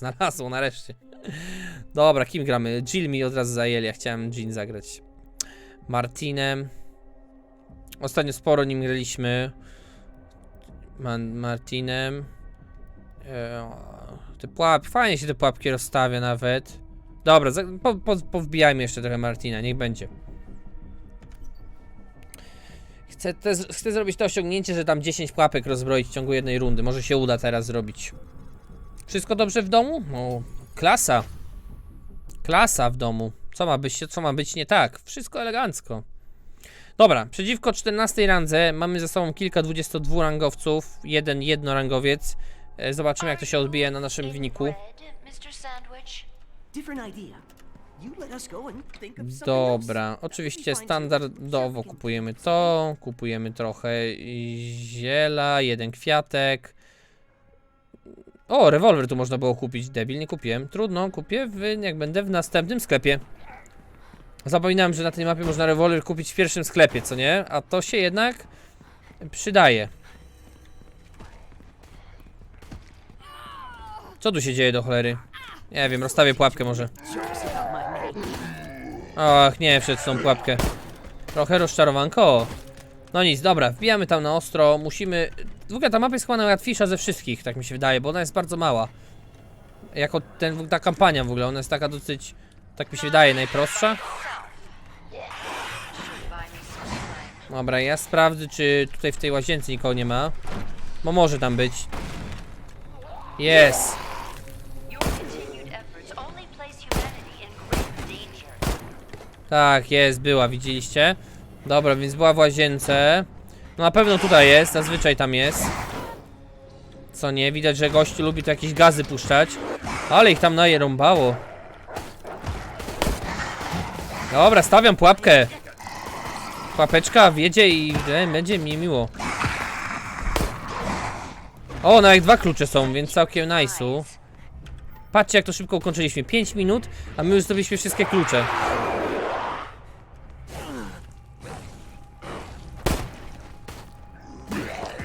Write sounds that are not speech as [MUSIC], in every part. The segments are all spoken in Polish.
Tak, znalazło nareszcie. Dobra, kim gramy? Jill mi od razu zajęli, ja chciałem Jean zagrać. Martinem. Ostatnio sporo nim graliśmy. Man Martinem. E, te pułapki, fajnie się te pułapki rozstawia nawet. Dobra, po, po, powbijajmy jeszcze trochę Martina, niech będzie. Chcę, chcę zrobić to osiągnięcie, że tam 10 pułapek rozbroić w ciągu jednej rundy. Może się uda teraz zrobić. Wszystko dobrze w domu? O, klasa. Klasa w domu. Co ma być, co ma być nie tak? Wszystko elegancko. Dobra, przeciwko 14 randze mamy ze sobą kilka 22 rangowców, jeden jednorangowiec. E, Zobaczymy jak to się odbije na naszym wyniku. Dobra, oczywiście standardowo kupujemy to, kupujemy trochę ziela, jeden kwiatek. O, rewolwer tu można było kupić, debil, nie kupiłem. Trudno, kupię, w, jak będę w następnym sklepie. Zapominałem, że na tej mapie można rewolwer kupić w pierwszym sklepie, co nie? A to się jednak przydaje. Co tu się dzieje do cholery? Nie wiem, rozstawię pułapkę może. Ach, nie w tą pułapkę. Trochę rozczarowanko. No nic, dobra, wbijamy tam na ostro, musimy... W ogóle ta mapa jest chyba najłatwiejsza ze wszystkich, tak mi się wydaje, bo ona jest bardzo mała. Jako ten, ta kampania w ogóle, ona jest taka dosyć, tak mi się wydaje, najprostsza. Dobra, ja sprawdzę, czy tutaj w tej łazience nikogo nie ma. Bo może tam być. Jest. Tak, jest, była, widzieliście? Dobra, więc była w łazience. No na pewno tutaj jest, zazwyczaj tam jest. Co nie, widać, że gościu lubi tu jakieś gazy puszczać. Ale ich tam najerąbało. Dobra, stawiam pułapkę. Pułapeczka wjedzie i e, będzie mi miło. O, nawet dwa klucze są, więc całkiem nice'u. Patrzcie, jak to szybko ukończyliśmy. 5 minut, a my już zdobyliśmy wszystkie klucze.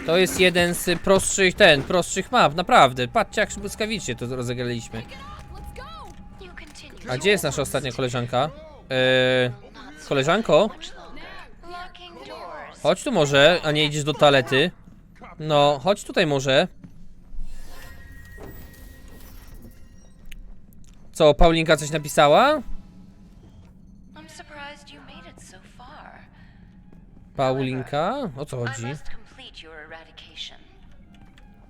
To jest jeden z prostszych, ten, prostszych map, naprawdę. Patrzcie, jak błyskawicznie to rozegraliśmy. A gdzie jest nasza ostatnia koleżanka? Eee, koleżanko? Chodź tu może, a nie idziesz do toalety. No, chodź tutaj może. Co, Paulinka coś napisała? Paulinka? O co chodzi?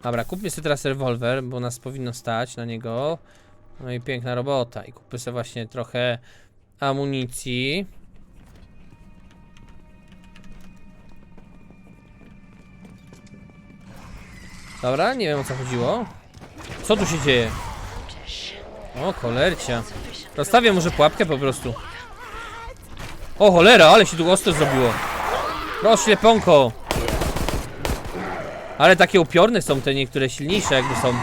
Dobra, kupmy sobie teraz rewolwer, bo nas powinno stać na niego. No i piękna robota. I kupmy sobie właśnie trochę amunicji. Dobra, nie wiem o co chodziło. Co tu się dzieje? O, kolercia. Rozstawię może pułapkę po prostu. O, cholera, ale się tu ostro zrobiło. Rozśleponko. Ale takie upiorne są te niektóre silniejsze jakby są.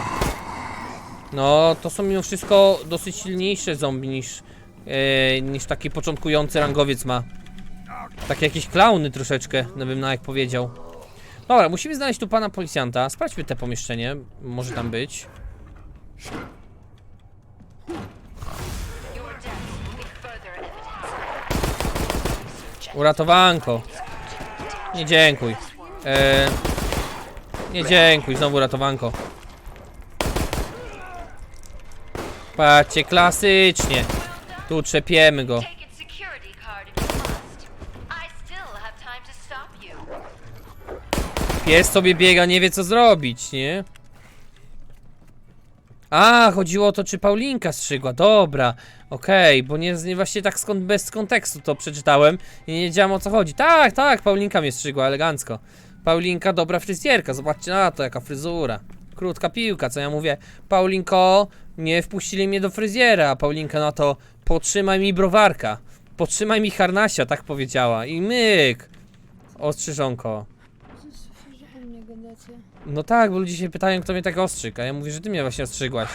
No, to są mimo wszystko dosyć silniejsze zombie niż, e, niż taki początkujący rangowiec ma. Takie jakieś klauny troszeczkę, no bym na jak powiedział. Dobra, musimy znaleźć tu pana policjanta. Sprawdźmy te pomieszczenie. Może tam być. Uratowanko. Nie dziękuj. E, nie dziękuj, znowu uratowanko. Patrzcie, klasycznie. Tu trzepiemy go. Pies sobie biega, nie wie co zrobić, nie? A, chodziło o to, czy Paulinka strzygła. Dobra, okej, bo nie, nie właśnie tak skąd, bez kontekstu to przeczytałem i nie wiedziałem o co chodzi. Tak, tak, Paulinka mnie strzygła elegancko. Paulinka, dobra fryzjerka, zobaczcie na to, jaka fryzura. Krótka piłka, co ja mówię. Paulinko, nie wpuścili mnie do fryzjera, a Paulinka na to, potrzymaj mi browarka. Potrzymaj mi harnasia, tak powiedziała. I myk. Ostrzyżonko. No tak, bo ludzie się pytają, kto mnie tak ostrzyg, a ja mówię, że ty mnie właśnie ostrzygłaś.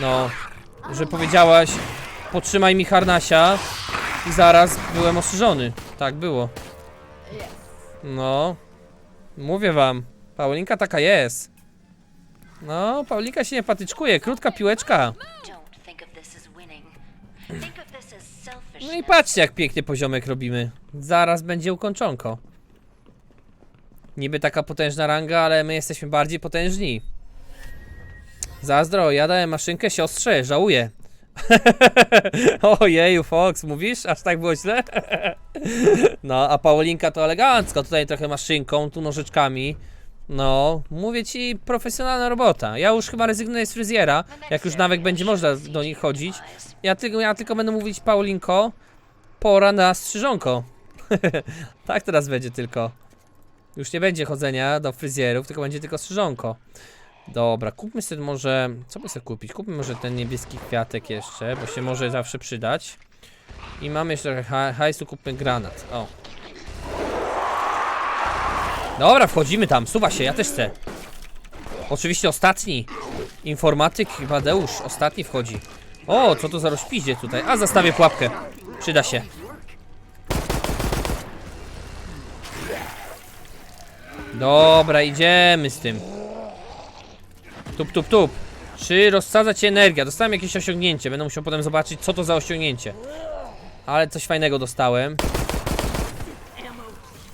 No, że powiedziałaś, potrzymaj mi harnasia i zaraz byłem ostrzyżony. Tak było. No, mówię wam, Paulinka taka jest. No, Paulinka się nie patyczkuje, krótka piłeczka. No i patrzcie, jak pięknie poziomek robimy. Zaraz będzie ukończonko. Niby taka potężna ranga, ale my jesteśmy bardziej potężni. Zazdro, ja dałem maszynkę siostrze, żałuję. [LAUGHS] Ojeju, Fox, mówisz? Aż tak było źle? no, a Paulinka to elegancko, tutaj trochę maszynką, tu nożyczkami. No, mówię ci, profesjonalna robota. Ja już chyba rezygnuję z fryzjera, jak już nawet będzie można do nich chodzić. Ja ja tylko będę mówić Paulinko, pora na strzyżonko. [LAUGHS] tak teraz będzie tylko. Już nie będzie chodzenia do fryzjerów, tylko będzie tylko strzyżonko. Dobra, kupmy sobie może... Co by sobie kupić? Kupmy może ten niebieski kwiatek jeszcze, bo się może zawsze przydać. I mamy jeszcze trochę ha- hajsu, kupmy granat. O. Dobra, wchodzimy tam, suwa się, ja też chcę. Oczywiście ostatni. Informatyk Badeusz, ostatni wchodzi. O, co to za rozpiździe tutaj? A, zastawię pułapkę. Przyda się. Dobra, idziemy z tym. Tup, tup, tup. Czy rozsadza cię energia? Dostałem jakieś osiągnięcie. Będę musiał potem zobaczyć, co to za osiągnięcie. Ale coś fajnego dostałem.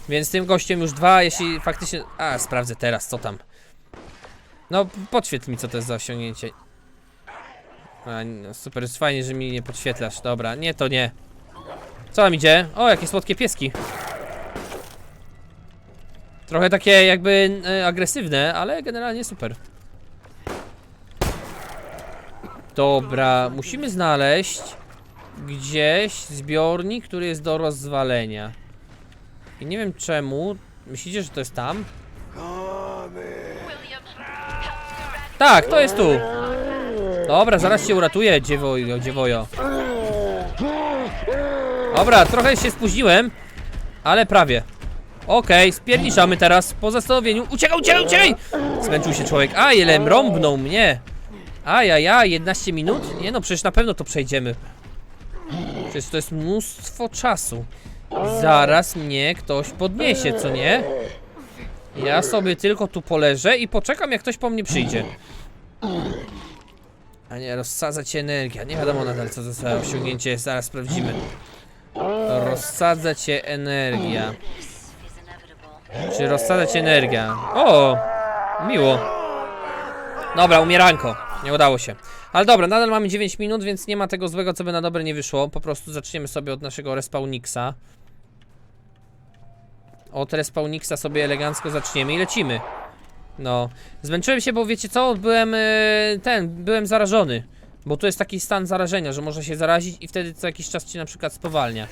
Więc tym gościem już dwa, jeśli faktycznie... A, sprawdzę teraz, co tam. No, podświetl mi, co to jest za osiągnięcie. A, no, super, jest fajnie, że mi nie podświetlasz. Dobra, nie, to nie. Co tam idzie? O, jakie słodkie pieski. Trochę takie jakby e, agresywne, ale generalnie super. Dobra, musimy znaleźć gdzieś zbiornik, który jest do rozwalenia. I nie wiem czemu. Myślicie, że to jest tam? Tak, to jest tu. Dobra, zaraz cię uratuję, dziewojo, dziewojo. Dobra, trochę się spóźniłem, ale prawie. Okej, spierniczamy teraz po zastanowieniu. Uciekaj, uciekaj, uciekaj! Zmęczył się człowiek. A, ile mrąbnął mnie. Ajaja, 11 minut? Nie no, przecież na pewno to przejdziemy. Przecież to jest mnóstwo czasu. Zaraz mnie ktoś podniesie, co nie? Ja sobie tylko tu poleżę i poczekam, jak ktoś po mnie przyjdzie. A nie, rozsadza cię energia. Nie wiadomo nadal, co to za osiągnięcie jest, zaraz sprawdzimy. Rozsadza cię energia. Czy rozsadza cię energia? O! Miło. Dobra, umieranko. Nie udało się. Ale dobra, nadal mamy 9 minut, więc nie ma tego złego, co by na dobre nie wyszło. Po prostu zaczniemy sobie od naszego respawnixa. Od respawnixa sobie elegancko zaczniemy i lecimy. No. Zmęczyłem się, bo wiecie co? Byłem yy, ten, byłem zarażony. Bo tu jest taki stan zarażenia, że można się zarazić i wtedy co jakiś czas ci na przykład spowalnia.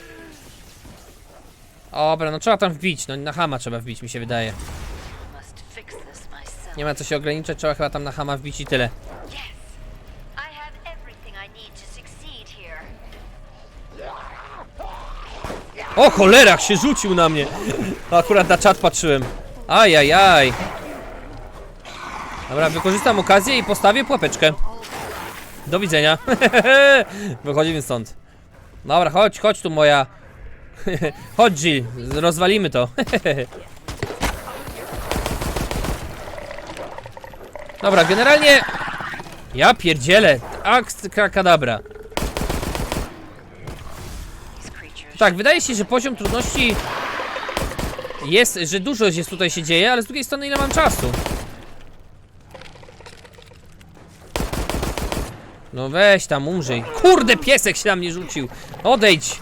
Dobra, no trzeba tam wbić, no na hama trzeba wbić, mi się wydaje. Nie ma co się ograniczać, trzeba chyba tam na hama wbić i tyle. O cholera, się rzucił na mnie! Akurat na czat patrzyłem. Ajajaj. Dobra, wykorzystam okazję i postawię pułapeczkę. Do widzenia. [LAUGHS] Wychodzimy stąd. Dobra, chodź, chodź tu moja. [LAUGHS] chodź rozwalimy to. [LAUGHS] Dobra, generalnie... Ja pierdzielę. Akt kadabra. Tak, wydaje się, że poziom trudności jest, że dużo jest tutaj się dzieje, ale z drugiej strony ile mam czasu? No weź tam umrzyj. Kurde, piesek się na mnie rzucił. Odejdź.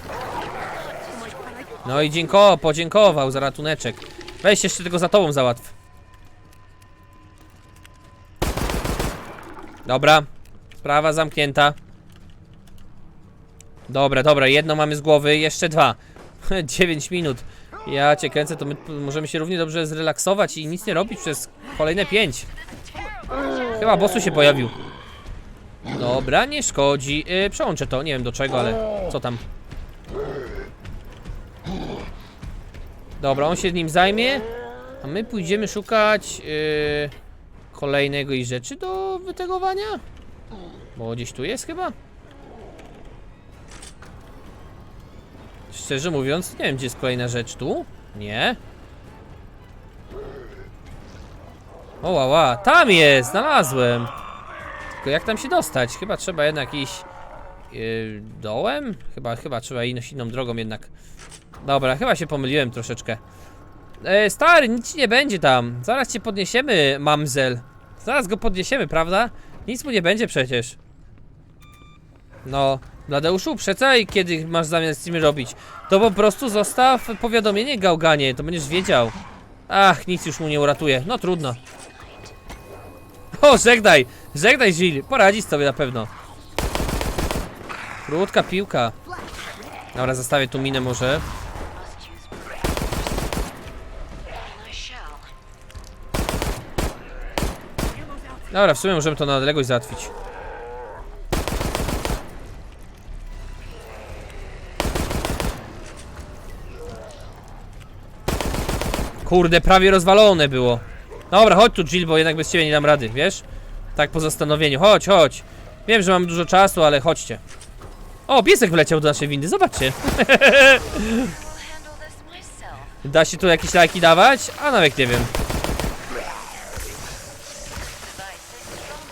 No i dziękował, podziękował za ratuneczek. Weź jeszcze tego za tobą załatw. Dobra. Sprawa zamknięta. Dobra, dobra, jedno mamy z głowy, jeszcze dwa. [LAUGHS] 9 minut. Ja cię kręcę, to my możemy się równie dobrze zrelaksować i nic nie robić przez kolejne 5. Chyba bossu się pojawił. Dobra, nie szkodzi. Yy, przełączę to, nie wiem do czego, ale co tam. Dobra, on się nim zajmie. A my pójdziemy szukać yy, kolejnego i rzeczy do wytegowania. Bo gdzieś tu jest chyba. Szczerze mówiąc, nie wiem gdzie jest kolejna rzecz tu. Nie. O, ła, ła. Tam jest, znalazłem. Tylko jak tam się dostać? Chyba trzeba jednak iść yy, dołem? Chyba, chyba trzeba iść inną drogą jednak. Dobra, chyba się pomyliłem troszeczkę. E, stary, nic nie będzie tam. Zaraz cię podniesiemy, mamzel. Zaraz go podniesiemy, prawda? Nic mu nie będzie przecież. No, Bladeuszu, przecaj, kiedy masz zamiar z tym robić? To po prostu zostaw powiadomienie gałganie, to będziesz wiedział. Ach, nic już mu nie uratuje. No trudno. O, żegnaj! Żegnaj, Gilles. Poradzisz sobie na pewno. Krótka piłka. Dobra, zostawię tu minę może. Dobra, w sumie możemy to na odległość załatwić. Kurde, prawie rozwalone było. Dobra, chodź tu Jill, bo jednak bez ciebie nie dam rady, wiesz? Tak po zastanowieniu. Chodź, chodź. Wiem, że mam dużo czasu, ale chodźcie. O, piesek wleciał do naszej windy, zobaczcie. [LAUGHS] Da się tu jakieś lajki dawać? A nawet nie wiem.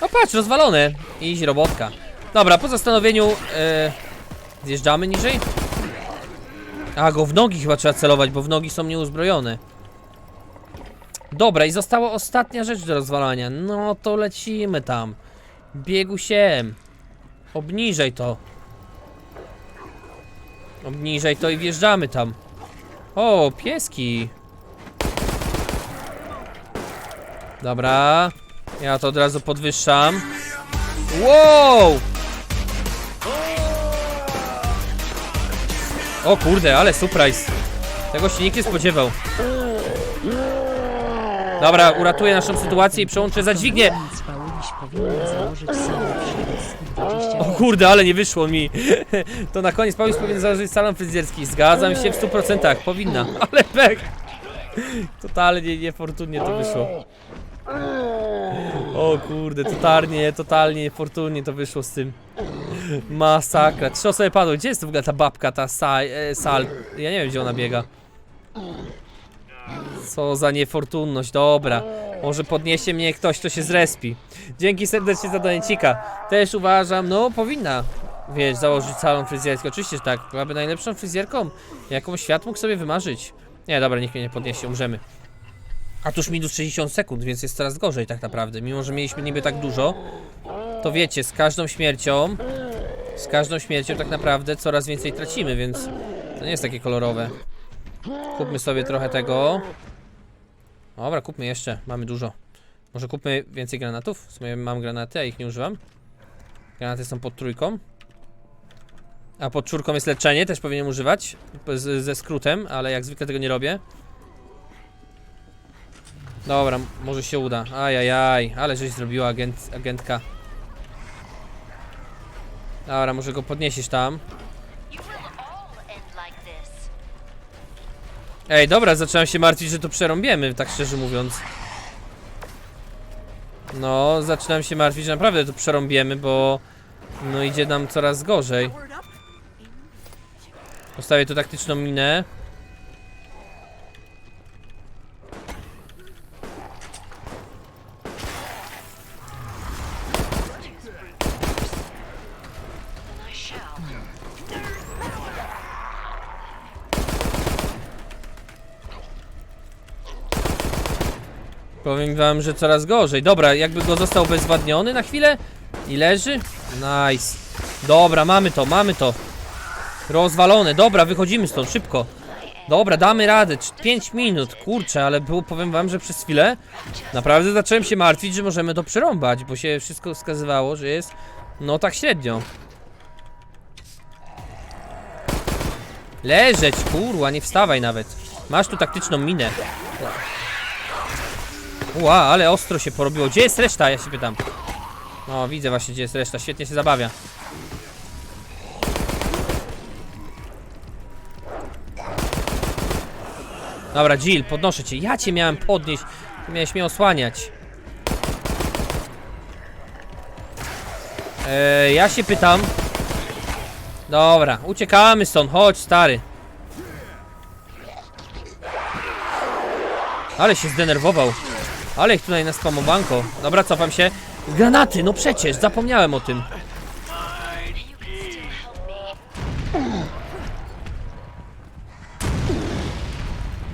O patrz, rozwalone. Iść robotka. Dobra, po zastanowieniu e, zjeżdżamy niżej. A, go w nogi chyba trzeba celować, bo w nogi są nieuzbrojone. Dobra, i została ostatnia rzecz do rozwalania. No to lecimy tam. Biegu się. Obniżej to. Obniżej to i wjeżdżamy tam. O, pieski. Dobra. Ja to od razu podwyższam. Wow! O kurde, ale surprise. Tego się nikt nie spodziewał. Dobra, uratuję naszą sytuację i przełączę za dźwignię. Nic Pauliś powinna założyć salon fryzjerski 20 O kurde, ale nie wyszło mi. [LAUGHS] To na koniec Paulus powinien założyć salon fryzjerski. Zgadzam się w 100%. Powinna, [LAUGHS] ale pek. Totalnie niefortunnie to wyszło. O kurde, totalnie, totalnie niefortunnie to wyszło z tym. Masakra. Trzy osoby padły. Gdzie jest w ogóle ta babka, ta e, sal? Ja nie wiem, gdzie ona biega. Co za niefortunność, dobra. Może podniesie mnie ktoś, kto się zrespi. Dzięki serdecznie za donecika. Też uważam, no powinna, wiesz, założyć salon fryzjerski. Oczywiście, że tak. Byłaby najlepszą fryzjerką, jaką świat mógł sobie wymarzyć. Nie, dobra, nikt mnie nie podniesie, umrzemy. A tuż minus 60 sekund, więc jest coraz gorzej tak naprawdę. Mimo, że mieliśmy niby tak dużo, to wiecie, z każdą śmiercią, z każdą śmiercią tak naprawdę coraz więcej tracimy, więc to nie jest takie kolorowe. Kupmy sobie trochę tego. Dobra, kupmy jeszcze, mamy dużo. Może kupmy więcej granatów? W sumie mam granaty, a ich nie używam. Granaty są pod trójką. A pod czwórką jest leczenie, też powinienem używać. Z, ze skrótem, ale jak zwykle tego nie robię. Dobra, może się uda. Ajajaj, ale żeś zrobiła agent, agentka. Dobra, może go podniesiesz tam. Ej, dobra, zacząłem się martwić, że to przerąbiemy, tak szczerze mówiąc. No, zaczynam się martwić, że naprawdę to przerąbiemy, bo no idzie nam coraz gorzej. Postawię tu taktyczną minę. Powiem wam, że coraz gorzej. Dobra, jakby go został bezwadniony na chwilę i leży. Nice. Dobra, mamy to, mamy to. Rozwalone, dobra, wychodzimy stąd, szybko. Dobra, damy radę, 5 minut, kurczę, ale było, powiem wam, że przez chwilę naprawdę zacząłem się martwić, że możemy to przerąbać, bo się wszystko wskazywało, że jest, no tak średnio. Leżeć, kurwa, nie wstawaj nawet. Masz tu taktyczną minę. Ła, ale ostro się porobiło. Gdzie jest reszta? Ja się pytam. O, widzę właśnie, gdzie jest reszta. Świetnie się zabawia. Dobra, Jill, podnoszę cię. Ja cię miałem podnieść. Ty miałeś mnie osłaniać. Eee, ja się pytam. Dobra, uciekamy stąd. Chodź, stary. Ale się zdenerwował. Ale ich tutaj na spamowanko. Dobra, cofam się. Granaty, no przecież, zapomniałem o tym.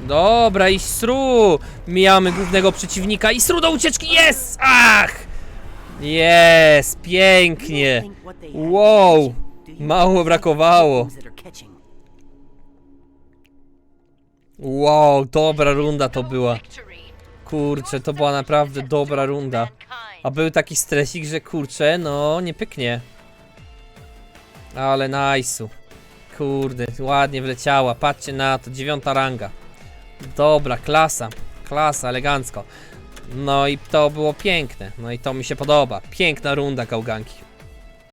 Dobra, Isru! Mijamy głównego przeciwnika. Isru do ucieczki, jest! Ach! Jest, pięknie. Wow, mało brakowało. Wow, dobra runda to była. Kurczę, to była naprawdę dobra runda. A był taki stresik, że kurczę, no nie pyknie. Ale najsu. Kurde, ładnie wleciała. Patrzcie na to, dziewiąta ranga. Dobra, klasa. Klasa, elegancko. No i to było piękne. No i to mi się podoba. Piękna runda, gałganki.